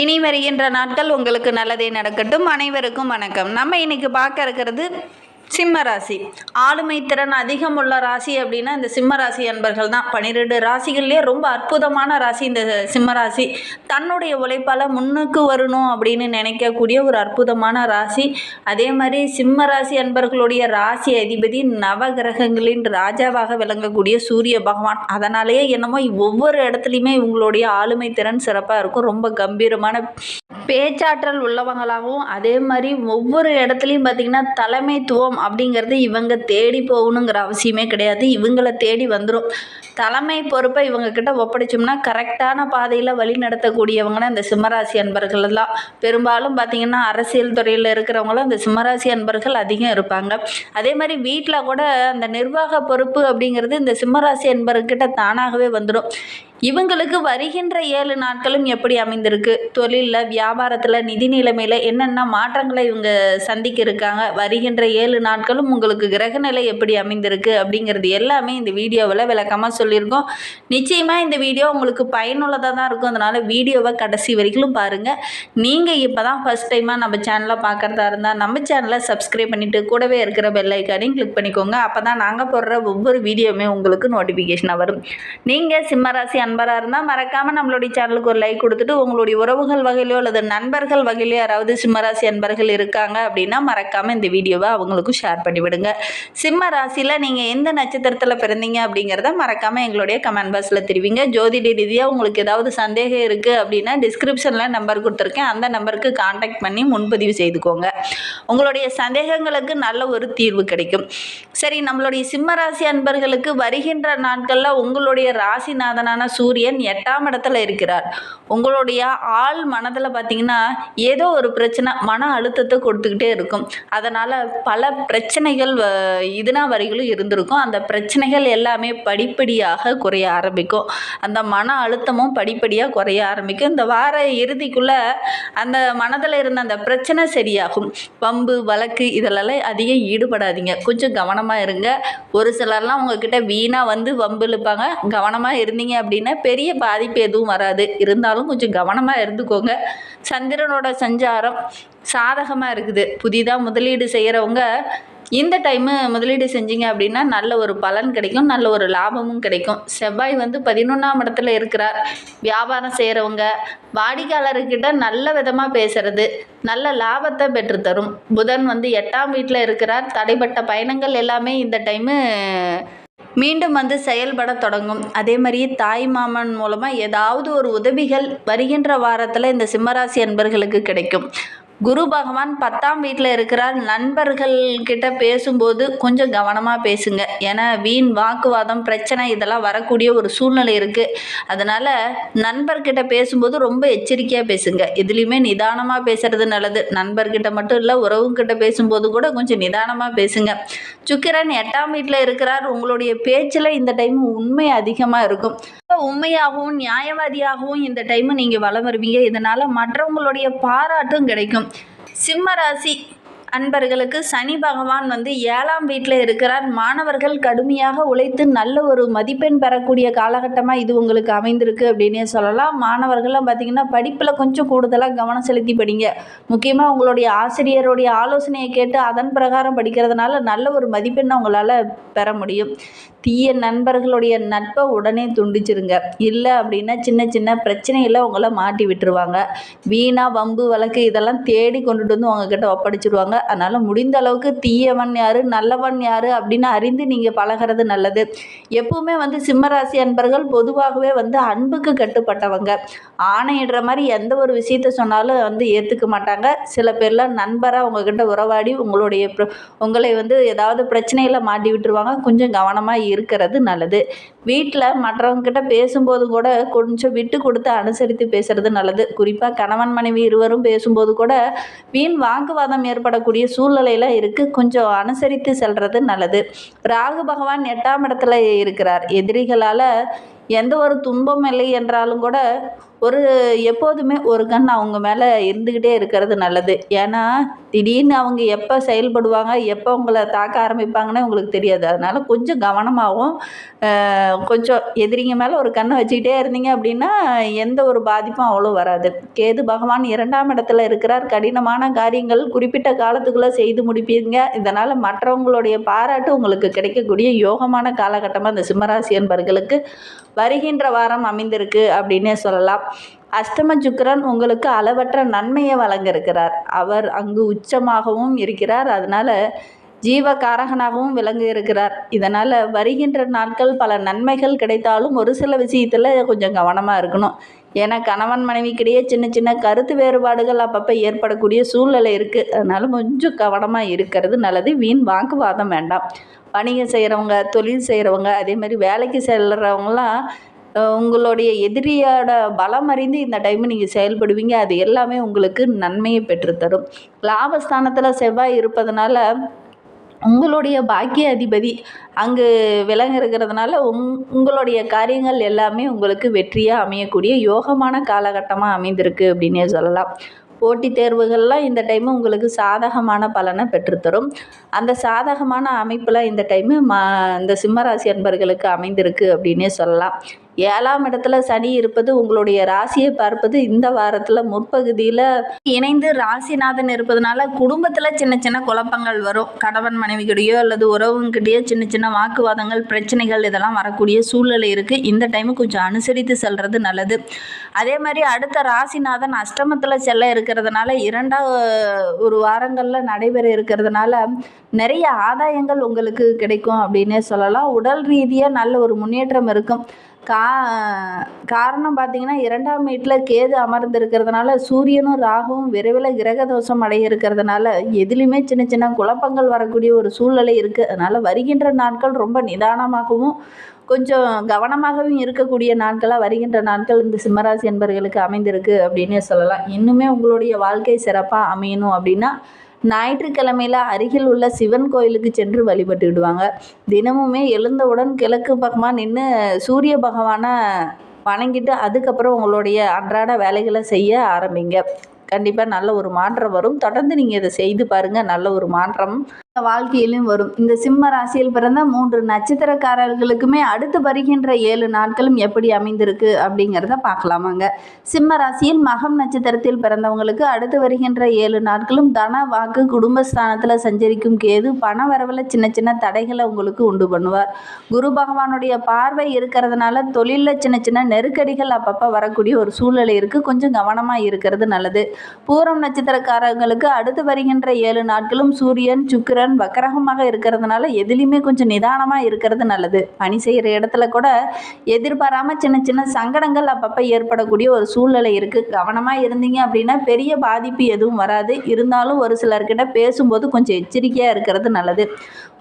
இனி வருகின்ற நாட்கள் உங்களுக்கு நல்லதே நடக்கட்டும். அனைவருக்கும் வணக்கம். நம்ம இன்னைக்கு பார்க்க இருக்கிறது சிம்ம ராசி. ஆளுமை திறன் அதிகம் உள்ள ராசி அப்படின்னா இந்த சிம்ம ராசி அன்பர்கள் தான். பன்னிரெண்டு ராசிகள்லேயே ரொம்ப அற்புதமான ராசி இந்த சிம்ம ராசி. தன்னுடைய உழைப்பால் முன்னுக்கு வரணும் அப்படின்னு நினைக்கக்கூடிய ஒரு அற்புதமான ராசி. அதே மாதிரி சிம்ம ராசி அன்பர்களுடைய ராசி அதிபதி நவகிரகங்களின் ராஜாவாக விளங்கக்கூடிய சூரிய பகவான். அதனாலேயே என்னமோ ஒவ்வொரு இடத்துலையுமே இவங்களுடைய ஆளுமை திறன் சிறப்பாக இருக்கும். ரொம்ப கம்பீரமான பேச்சாற்றல் உள்ளவங்களாகவும் அதே மாதிரி ஒவ்வொரு இடத்துலையும் பார்த்திங்கன்னா தலைமைத்துவம் அப்படிங்கிறது இவங்க தேடி போகணுங்கிற அவசியமே கிடையாது. இவங்கள தேடி வந்துடும் தலைமை பொறுப்பை இவங்கக்கிட்ட ஒப்படைச்சோம்னா கரெக்டான பாதையில் வழி நடத்தக்கூடியவங்கன்னா இந்த சிம்மராசி அன்பர்கள் எல்லாம். பெரும்பாலும் பார்த்திங்கன்னா அரசியல் துறையில் இருக்கிறவங்களும் இந்த சிம்மராசி அன்பர்கள் அதிகம் இருப்பாங்க. அதே மாதிரி வீட்டில் கூட அந்த நிர்வாக பொறுப்பு அப்படிங்கிறது இந்த சிம்மராசி அன்பர்கிட்ட தானாகவே வந்துடும் இவங்களுக்கு வருகின்ற ஏழு நாட்களும் எப்படி அமைந்திருக்கு? தொழிலில் வியாபாரத்தில் நிதி நிலைமையில் என்னென்ன மாற்றங்களை இவங்க சந்திக்க இருக்காங்க வருகின்ற ஏழு நாட்களும் உங்களுக்கு கிரகநிலை எப்படி அமைந்திருக்கு? அப்படிங்கிறது எல்லாமே இந்த வீடியோவில் விளக்கமாக சொல்லியிருக்கோம். நிச்சயமாக இந்த வீடியோ உங்களுக்கு பயனுள்ளதாக தான் இருக்கும். அதனால் வீடியோவை கடைசி வரைக்கும் பாருங்கள் நீங்கள் இப்போ தான் ஃபஸ்ட் டைமாக நம்ம சேனலை பார்க்குறதா இருந்தால் நம்ம சேனலை சப்ஸ்கிரைப் பண்ணிவிட்டு கூடவே இருக்கிற பெல் ஐக்கானையும் கிளிக் பண்ணிக்கோங்க. அப்போ தான் நாங்கள் போடுற ஒவ்வொரு வீடியோவுமே உங்களுக்கு நோட்டிஃபிகேஷனாக வரும். நீங்கள் சிம்மராசி நண்பராக இருந்தால் மறக்காமல் நம்மளுடைய சேனலுக்கு ஒரு லைக் கொடுத்துட்டு உங்களுடைய உறவுகள் வகையிலோ அல்லது நண்பர்கள் வகையிலோ யாராவது சிம்மராசி அன்பர்கள் இருக்காங்க அப்படின்னா மறக்காமல் இந்த வீடியோவை அவங்களுக்கும் ஷேர் பண்ணிவிடுங்க சிம்ம ராசியில் நீங்கள் எந்த நட்சத்திரத்தில் பிறந்தீங்க அப்படிங்கிறத மறக்காமல் எங்களுடைய கமெண்ட் பாக்ஸில் தெரிவிங்க. ஜோதிட ரீதியாக உங்களுக்கு ஏதாவது சந்தேகம் இருக்குது அப்படின்னா டிஸ்கிரிப்ஷனில் நம்பர் கொடுத்துருக்கேன். அந்த நம்பருக்கு காண்டாக்ட் பண்ணி முன்பதிவு செய்துக்கோங்க. உங்களுடைய சந்தேகங்களுக்கு நல்ல ஒரு தீர்வு கிடைக்கும். சரி நம்மளுடைய சிம்ம ராசி அன்பர்களுக்கு வருகின்ற நாட்களில் உங்களுடைய ராசிநாதனான சூரியன் எட்டாம் இடத்துல இருக்கிறார். உங்களுடைய ஆள் மனதில் பார்த்தீங்கன்னா ஏதோ ஒரு பிரச்சனை மன அழுத்தத்தை கொடுத்துக்கிட்டே இருக்கும். அதனால் பல பிரச்சனைகள் வ- இதுனா வரைகளும் இருந்திருக்கும். அந்த பிரச்சனைகள் எல்லாமே படிப்படியாக குறைய ஆரம்பிக்கும். அந்த மன அழுத்தமும் படிப்படியாக குறைய ஆரம்பிக்கும். இந்த வார இறுதிக்குள்ளே அந்த மனதில் இருந்த அந்த பிரச்சனை சரியாகும். பம்பு வழக்கு இதிலெல்லாம் அதிகம் ஈடுபடாதீங்க. கொஞ்சம் கவனமாக இருங்க. ஒரு சிலர்லாம் உங்ககிட்ட வீணாக வந்து வம்பு இழுப்பாங்க. கவனமாக இருந்தீங்க அப்படின்னா பெரிய பாதிப்பு எதுவும் வராது. இருந்தாலும் கொஞ்சம் கவனமாக இருந்துக்கோங்க. சந்திரனோட சஞ்சாரம் சாதகமாக இருக்குது. புதிதாக முதலீடு செய்கிறவங்க இந்த டைமு முதலீடு செஞ்சீங்க அப்படின்னா நல்ல ஒரு பலன் கிடைக்கும் நல்ல ஒரு லாபமும் கிடைக்கும். செவ்வாய் வந்து பதினொன்றாம் இடத்துல இருக்கிறார். வியாபாரம் செய்கிறவங்க வாடிக்கையாளர்கிட்ட நல்ல விதமாக பேசுறது நல்ல லாபத்தை பெற்று தரும் புதன் வந்து எட்டாம் வீட்டில் இருக்கிறார். தடைப்பட்ட பயணங்கள் எல்லாமே இந்த டைமு மீண்டும் வந்து செயல்பட தொடங்கும். அதே மாதிரி தாய் மாமன் மூலமாக ஏதாவது ஒரு உதவிகள் வருகின்ற வாரத்தில் இந்த சிம்மராசி அன்பர்களுக்கு கிடைக்கும். குரு பகவான் பத்தாம் வீட்டில் இருக்கிறார். நண்பர்கள் கிட்ட பேசும்போது கொஞ்சம் கவனமாக பேசுங்க. ஏன்னா வீண் வாக்குவாதம் பிரச்சனை இதெல்லாம் வரக்கூடிய ஒரு சூழ்நிலை இருக்குது அதனால் நண்பர்கிட்ட பேசும்போது ரொம்ப எச்சரிக்கையாக பேசுங்க. இதுலேயுமே நிதானமாக பேசுறது நல்லது. நண்பர்கிட்ட மட்டும் இல்லை உறவுங்கிட்ட பேசும்போது கூட கொஞ்சம் நிதானமாக பேசுங்க. சுக்கிரன் எட்டாம் வீட்டில் இருக்கிறார். உங்களுடைய பேச்சில் இந்த டைம் உண்மை அதிகமாக இருக்கும். உண்மையாகவும் நியாயவாதியாகவும் இந்த டைம் நீங்கள் வளம் வருவீங்க. இதனால் மற்றவங்களுடைய பாராட்டும் கிடைக்கும். சிம்ம ராசி அன்பர்களுக்கு சனி பகவான் வந்து ஏழாம் வீட்டில் இருக்கிறார். மாணவர்கள் கடுமையாக உழைத்து நல்ல ஒரு மதிப்பெண் பெறக்கூடிய காலகட்டமாக இது உங்களுக்கு அமைந்திருக்கு அப்படின்னே சொல்லலாம். மாணவர்கள்லாம் பார்த்திங்கன்னா படிப்பில் கொஞ்சம் கூடுதலாக கவனம் செலுத்தி படிங்க முக்கியமாக உங்களுடைய ஆசிரியருடைய ஆலோசனையை கேட்டு அதன் பிரகாரம் படிக்கிறதுனால நல்ல ஒரு மதிப்பெண்ணை உங்களால் பெற முடியும். தீய நண்பர்களுடைய நட்பை உடனே துண்டிச்சிருங்க. இல்லை அப்படின்னா சின்ன சின்ன பிரச்சனையில் உங்களை மாட்டி விட்டுருவாங்க. வீணா வம்பு வழக்கு இதெல்லாம் தேடி கொண்டுட்டு வந்து உங்ககிட்ட ஒப்படைச்சிருவாங்க. அதனால் முடிந்த அளவுக்கு தீயவன் யார் நல்லவன் யார் அப்படின்னு அறிந்து நீங்கள் பழகிறது நல்லது. எப்பவுமே வந்து சிம்மராசி அன்பர்கள் பொதுவாகவே வந்து அன்புக்கு கட்டுப்பட்டவங்க. ஆணையிடுற மாதிரி எந்த ஒரு விஷயத்த சொன்னாலும் வந்து ஏற்றுக்க மாட்டாங்க. சில பேர்லாம் நண்பராக உங்ககிட்ட உறவாடி உங்களுடைய உங்களை வந்து ஏதாவது பிரச்சனையில் மாட்டி விட்டுருவாங்க. கொஞ்சம் கவனமாக இருக்கிறது நல்லது. வீட்டில் மற்றவங்ககிட்ட பேசும்போது கூட கொஞ்சம் விட்டு கொடுத்து அனுசரித்து பேசுறது நல்லது. குறிப்பாக கணவன் மனைவி இருவரும் பேசும்போது கூட வீண் வாக்குவாதம் ஏற்படக்கூடிய சூழ்நிலையில் இருக்குது கொஞ்சம் அனுசரித்து செல்றது நல்லது. ராகு பகவான் எட்டாம் இடத்துல இருக்கிறார். எதிரிகளால் எந்த ஒரு துன்பம் இல்லை என்றாலும் கூட ஒரு எப்போதுமே ஒரு கண் அவங்க மேலே இருந்துக்கிட்டே இருக்கிறது நல்லது. ஏன்னா திடீர்னு அவங்க எப்போ செயல்படுவாங்க எப்போ உங்களை தாக்க ஆரம்பிப்பாங்கன்னு உங்களுக்கு தெரியாது. அதனால் கொஞ்சம் கவனமாகவும் கொஞ்சம் எதிரிங்க மேலே ஒரு கண்ணை வச்சுக்கிட்டே இருந்தீங்க அப்படின்னா எந்த ஒரு பாதிப்பும் அவ்வளோ வராது. கேது பகவான் இரண்டாம் இடத்துல இருக்கிறார். கடினமான காரியங்கள் குறிப்பிட்ட காலத்துக்குள்ளே செய்து முடிப்பீங்க. இதனால் மற்றவங்களுடைய பாராட்டு உங்களுக்கு கிடைக்கக்கூடிய யோகமான காலகட்டமாக இந்த சிம்மராசி என்பர்களுக்கு வருகின்ற வாரம் அமைந்திருக்கு அப்படின்னே சொல்லலாம். அஷ்டம சுக்கரன் உங்களுக்கு அளவற்ற நன்மையை வழங்க இருக்கிறார் அவர் அங்கு உச்சமாகவும் இருக்கிறார். அதனால ஜீவகாரகனாகவும் விளங்க இருக்கிறார். இதனால் வருகின்ற நாட்கள் பல நன்மைகள் கிடைத்தாலும் ஒரு சில விஷயத்தில் கொஞ்சம் கவனமாக இருக்கணும். ஏன்னா கணவன் மனைவிக்கிடையே சின்ன சின்ன கருத்து வேறுபாடுகள் அப்பப்போ ஏற்படக்கூடிய சூழ்நிலை இருக்குது அதனால கொஞ்சம் கவனமாக இருக்கிறது நல்லது. வீண் வாக்குவாதம் வேண்டாம். வணிகம் செய்கிறவங்க தொழில் செய்கிறவங்க அதே மாதிரி வேலைக்கு செல்கிறவங்களாம் உங்களுடைய எதிரியோட பலம் அறிந்து இந்த டைம் நீங்கள் செயல்படுவீங்க. அது எல்லாமே உங்களுக்கு நன்மையை பெற்றுத்தரும். லாபஸ்தானத்தில் செவ்வாய் இருப்பதனால உங்களுடைய பாக்கிய அதிபதி அங்கு விலங்க இருக்கிறதுனால உங் உங்களுடைய காரியங்கள் எல்லாமே உங்களுக்கு வெற்றியாக அமையக்கூடிய யோகமான காலகட்டமாக அமைந்திருக்கு அப்படின்னே சொல்லலாம். போட்டித் தேர்வுகள்லாம் இந்த டைமு உங்களுக்கு சாதகமான பலனை பெற்றுத்தரும். அந்த சாதகமான அமைப்பில் இந்த டைமு மா இந்த சிம்மராசி அன்பர்களுக்கு அமைந்திருக்கு அப்படின்னே சொல்லலாம். ஏழாம் இடத்துல சனி இருப்பது உங்களுடைய ராசியை பார்ப்பது இந்த வாரத்தில் முற்பகுதியில் இணைந்து ராசிநாதன் இருப்பதனால குடும்பத்தில் சின்ன சின்ன குழப்பங்கள் வரும். கணவன் மனைவிக்கிட்டேயோ அல்லது உறவுங்கிட்டேயோ சின்ன சின்ன வாக்குவாதங்கள் பிரச்சனைகள் இதெல்லாம் வரக்கூடிய சூழ்நிலை இருக்குது இந்த டைமு கொஞ்சம் அனுசரித்து செல்வது நல்லது. அதே மாதிரி அடுத்த ராசிநாதன் அஷ்டமத்தில் செல்ல இருக்கிறதுனால இரண்டாவது ஒரு வாரங்களில் நடைபெற இருக்கிறதுனால நிறைய ஆதாயங்கள் உங்களுக்கு கிடைக்கும் அப்படின்னே சொல்லலாம். உடல் ரீதியாக நல்ல ஒரு முன்னேற்றம் இருக்கும். கா காரணம் பார்த்தீங்கன்னா இரண்டாம் வீட்டில் கேது அமர்ந்திருக்கிறதுனால சூரியனும் ராகுவும் விரைவில் கிரக தோஷம் அடைய இருக்கிறதுனால எதுலேயுமே சின்ன சின்ன குழப்பங்கள் வரக்கூடிய ஒரு சூழ்நிலை இருக்குது அதனால் வருகின்ற நாட்கள் ரொம்ப நிதானமாகவும் கொஞ்சம் கவனமாகவும் இருக்கக்கூடிய நாட்களாக வருகின்ற நாட்கள் இந்த சிம்மராசி என்பவர்களுக்கு அமைந்திருக்கு அப்படின்னே சொல்லலாம். இன்னுமே உங்களுடைய வாழ்க்கை சிறப்பாக அமையணும் அப்படின்னா ஞாயிற்றுக்கிழமையில் அருகில் உள்ள சிவன் கோயிலுக்கு சென்று வழிபட்டுக்கிடுவாங்க தினமுமே எழுந்தவுடன் கிழக்கு பக்கமாக நின்று சூரிய பகவானை வணங்கிட்டு அதுக்கப்புறம் உங்களுடைய அன்றாட வேலைகளை செய்ய ஆரம்பிங்க. கண்டிப்பாக நல்ல ஒரு மாற்றம் வரும். தொடர்ந்து நீங்கள் இதை செய்து பாருங்கள் நல்ல ஒரு மாற்றம். வாழ்க்கையிலும் வரும். இந்த சிம்ம ராசியில் பிறந்த மூன்று நட்சத்திரக்காரர்களுக்குமே அடுத்து வருகின்ற ஏழு நாட்களும் எப்படி அமைந்திருக்கு அப்படிங்கிறத பார்க்கலாமாங்க சிம்ம ராசியில் மகம் நட்சத்திரத்தில் பிறந்தவங்களுக்கு அடுத்து வருகின்ற ஏழு நாட்களும் தன வாக்கு குடும்பஸ்தானத்தில் சஞ்சரிக்கும் கேது பண வரவில் சின்ன சின்ன தடைகளை உங்களுக்கு உண்டு பண்ணுவார். குரு பகவானுடைய பார்வை இருக்கிறதுனால தொழிலில் சின்ன சின்ன நெருக்கடிகள் அப்பப்போ வரக்கூடிய ஒரு சூழ்நிலை இருக்குது கொஞ்சம் கவனமாக இருக்கிறது நல்லது. பூரம் நட்சத்திரக்காரங்களுக்கு அடுத்து வருகின்ற ஏழு நாட்களும் சூரியன் சுக்கிரன் வக்கரகமாக இருக்கிறதுனால எதுலேயுமே கொஞ்சம் நிதானமாக இருக்கிறது நல்லது. பணி செய்கிற இடத்துல கூட எதிர்பாராமல் சின்ன சின்ன சங்கடங்கள் அப்பப்போ ஏற்படக்கூடிய ஒரு சூழ்நிலை இருக்குது கவனமாக இருந்தீங்க அப்படின்னா பெரிய பாதிப்பு எதுவும் வராது. இருந்தாலும் ஒரு சிலர்கிட்ட பேசும்போது கொஞ்சம் எச்சரிக்கையாக இருக்கிறது நல்லது.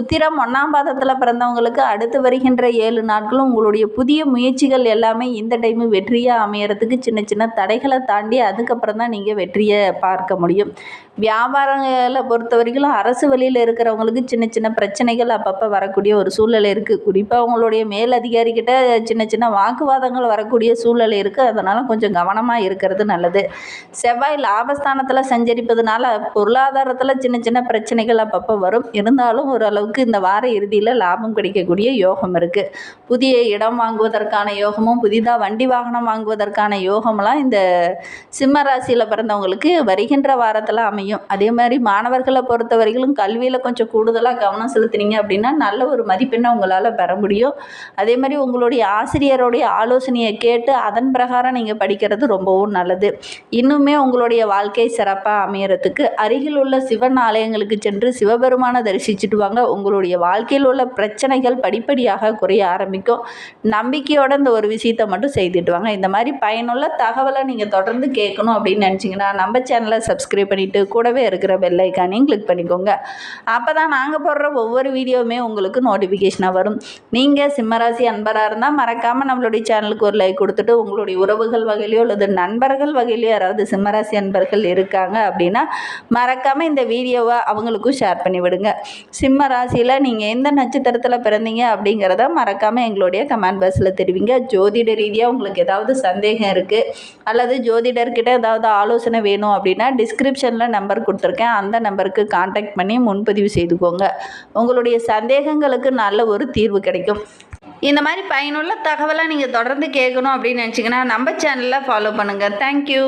உத்திரம் ஒன்றாம் பாதத்தில் பிறந்தவங்களுக்கு அடுத்து வருகின்ற ஏழு நாட்களும் உங்களுடைய புதிய முயற்சிகள் எல்லாமே இந்த டைமு வெற்றியாக அமையறதுக்கு சின்ன சின்ன தடைகளை தாண்டி அதுக்கப்புறம் தான் நீங்கள் வெற்றியை பார்க்க முடியும். வியாபாரங்களை பொறுத்த வரைக்கும் அரசு வழியில் இருக்கிறவங்களுக்கு சின்ன சின்ன பிரச்சனைகள் அப்பப்போ வரக்கூடிய ஒரு சூழ்நிலை இருக்குது குறிப்பாக அவங்களுடைய மேலதிகாரிக்கிட்ட சின்ன சின்ன வாக்குவாதங்கள் வரக்கூடிய சூழ்நிலை இருக்குது அதனால் கொஞ்சம் கவனமாக இருக்கிறது நல்லது. செவ்வாய் லாபஸ்தானத்தில் சஞ்சரிப்பதனால பொருளாதாரத்தில் சின்ன சின்ன பிரச்சனைகள் அப்பப்போ வரும். இருந்தாலும் ஓரளவுக்கு இந்த வார இறுதியில் லாபம் கிடைக்கக்கூடிய யோகம் இருக்குது புதிய இடம் வாங்குவதற்கான யோகமும் புதிதாக வண்டி வாகனம் வாங்குவதற்கான யோகம்லாம் இந்த சிம்ம ராசியில் பிறந்தவங்களுக்கு வருகின்ற வாரத்தில் அமையும். அதே மாதிரி மாணவர்களை பொறுத்தவரையிலும் கல்வியில் கொஞ்சம் கூடுதலாக கவனம் செலுத்துனீங்க அப்படின்னா நல்ல ஒரு மதிப்பெண்ணை உங்களால் பெற முடியும். அதே மாதிரி உங்களுடைய ஆசிரியருடைய ஆலோசனையை கேட்டு அதன் பிரகாரம் நீங்கள் படிக்கிறது ரொம்பவும் நல்லது. இன்னுமே உங்களுடைய வாழ்க்கை சிறப்பாக அமையறதுக்கு அருகில் உள்ள சிவன் ஆலயங்களுக்கு சென்று சிவபெருமானை தரிசிச்சுட்டு வாங்க. உங்களுடைய வாழ்க்கையில் உள்ள பிரச்சனைகள் படிப்படியாக குறைய ஆரம்பிக்கும். நம்பிக்கையோட இந்த ஒரு விஷயத்தை மட்டும் செய்துட்டு வாங்க. இந்த மாதிரி பயனுள்ள தகவலை நீங்கள் தொடர்ந்து கேட்கணும் அப்படின்னு நினச்சிங்கன்னா நம்ம சேனலை சப்ஸ்கிரைப் பண்ணிவிட்டு கூடவே இருக்கிற பெல்லைக்கானையும் கிளிக் பண்ணிக்கோங்க. அப்போ தான் நாங்கள் போடுற ஒவ்வொரு வீடியோவுமே உங்களுக்கு நோட்டிஃபிகேஷனாக வரும். நீங்கள் சிம்மராசி அன்பராக இருந்தால் மறக்காமல் நம்மளுடைய சேனலுக்கு ஒரு லைக் கொடுத்துட்டு உங்களுடைய உறவுகள் வகையிலையோ அல்லது நண்பர்கள் வகையிலையோ யாராவது சிம்மராசி அன்பர்கள் இருக்காங்க அப்படின்னா மறக்காமல் இந்த வீடியோவை அவங்களுக்கும் ஷேர் பண்ணி விடுங்க. சிம்ம ராசியில் நீங்கள் எந்த நட்சத்திரத்தில் பிறந்தீங்க அப்படிங்கிறத மறக்காமல் எங்களுடைய கமெண்ட் பாக்ஸில் தெரிவிங்க. ஜோதிட ரீதியாக உங்களுக்கு ஏதாவது சந்தேகம் இருக்குது அல்லது ஜோதிடர்கிட்ட ஏதாவது ஆலோசனை வேணும் அப்படின்னா டிஸ்கிரிப்ஷனில் நம்பர் கொடுத்துருக்கேன். அந்த நம்பருக்கு காண்டாக்ட் பண்ணி முன்பதிவு செய்துக்கோங்க. உங்களுடைய சந்தேகங்களுக்கு நல்ல ஒரு தீர்வு கிடைக்கும். இந்த மாதிரி பயனுள்ள தகவலை நீங்கள் தொடர்ந்து கேட்கணும் அப்படின்னு நினச்சிங்கன்னா நம்ம சேனலில் ஃபாலோ பண்ணுங்கள் தேங்க்யூ